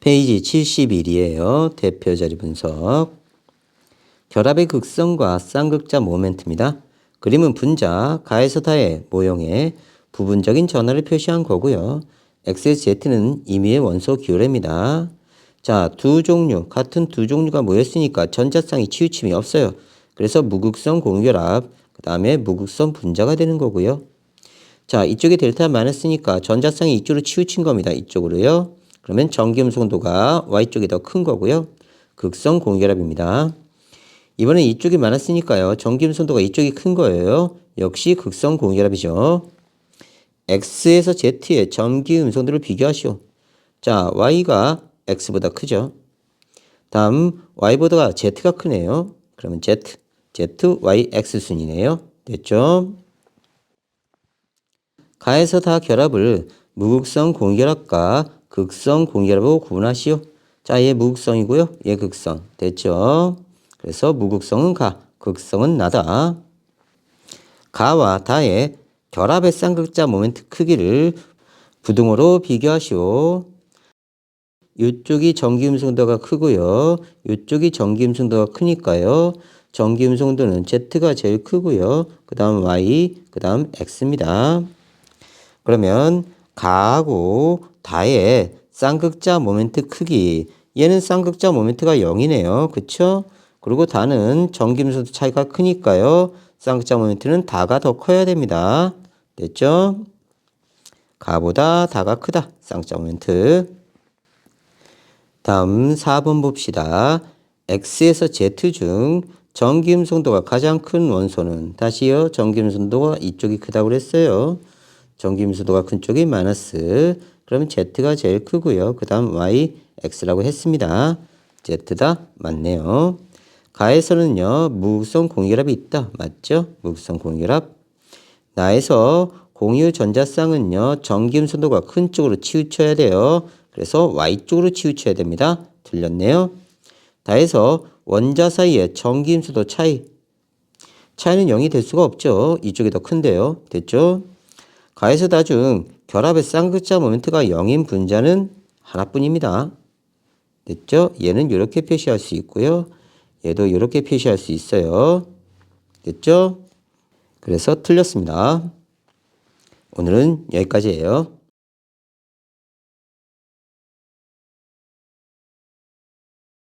페이지 71이에요. 대표 자리 분석. 결합의 극성과 쌍극자 모멘트입니다. 그림은 분자, 가에서 다의 모형의 부분적인 전화를 표시한 거고요. XSZ는 임의의 원소 기울입니다. 자, 두 종류, 같은 두 종류가 모였으니까 전자쌍이 치우침이 없어요. 그래서 무극성 공결합, 그 다음에 무극성 분자가 되는 거고요. 자, 이쪽에 델타 많았으니까 전자쌍이 이쪽으로 치우친 겁니다. 이쪽으로요. 그러면 전기음성도가 Y쪽이 더 큰 거고요. 극성 공결합입니다. 이번엔 이쪽이 많았으니까요. 전기음성도가 이쪽이 큰 거예요. 역시 극성 공결합이죠. X에서 Z의 전기음성도를 비교하시오. 자, Y가 X보다 크죠. 다음 Y보다 Z가 크네요. 그러면 Z, Z, Y, X 순이네요. 됐죠? 가에서 다 결합을 무극성 공결합과 극성 공결합으로 구분하시오. 자, 얘 무극성이고요. 얘 극성. 됐죠? 그래서 무극성은 가, 극성은 나다. 가와 다의 결합의 쌍극자 모멘트 크기를 부등호로 비교하시오. 이쪽이 전기음성도가 크고요. 이쪽이 전기음성도가 크니까요. 전기음성도는 Z가 제일 크고요. 그 다음 Y, 그 다음 X입니다. 그러면 가하고 다의 쌍극자 모멘트 크기 얘는 쌍극자 모멘트가 0이네요. 그쵸? 그리고 다는 전기음성도 차이가 크니까요. 쌍극자 모멘트는 다가 더 커야 됩니다. 됐죠? 가보다 다가 크다. 쌍극자 모멘트. 다음 4번 봅시다. X에서 Z 중 전기음성도가 가장 큰 원소는 다시요. 전기음성도가 이쪽이 크다고 그랬어요. 전기음성도가 큰 쪽이 마이너스. 그러면 Z가 제일 크고요. 그 다음 Y, X라고 했습니다. Z다 맞네요. 가에서는요. 무극성 공결합이 있다. 맞죠? 무극성 공결합. 나에서 공유 전자쌍은요. 전기음성도가 큰 쪽으로 치우쳐야 돼요. 그래서 Y쪽으로 치우쳐야 됩니다. 틀렸네요. 다해서 원자 사이의 전기음수도 차이. 차이는 0이 될 수가 없죠. 이쪽이 더 큰데요. 됐죠? 가에서 다 중 결합의 쌍극자 모멘트가 0인 분자는 하나뿐입니다. 됐죠? 얘는 이렇게 표시할 수 있고요. 얘도 이렇게 표시할 수 있어요. 됐죠? 그래서 틀렸습니다. 오늘은 여기까지예요.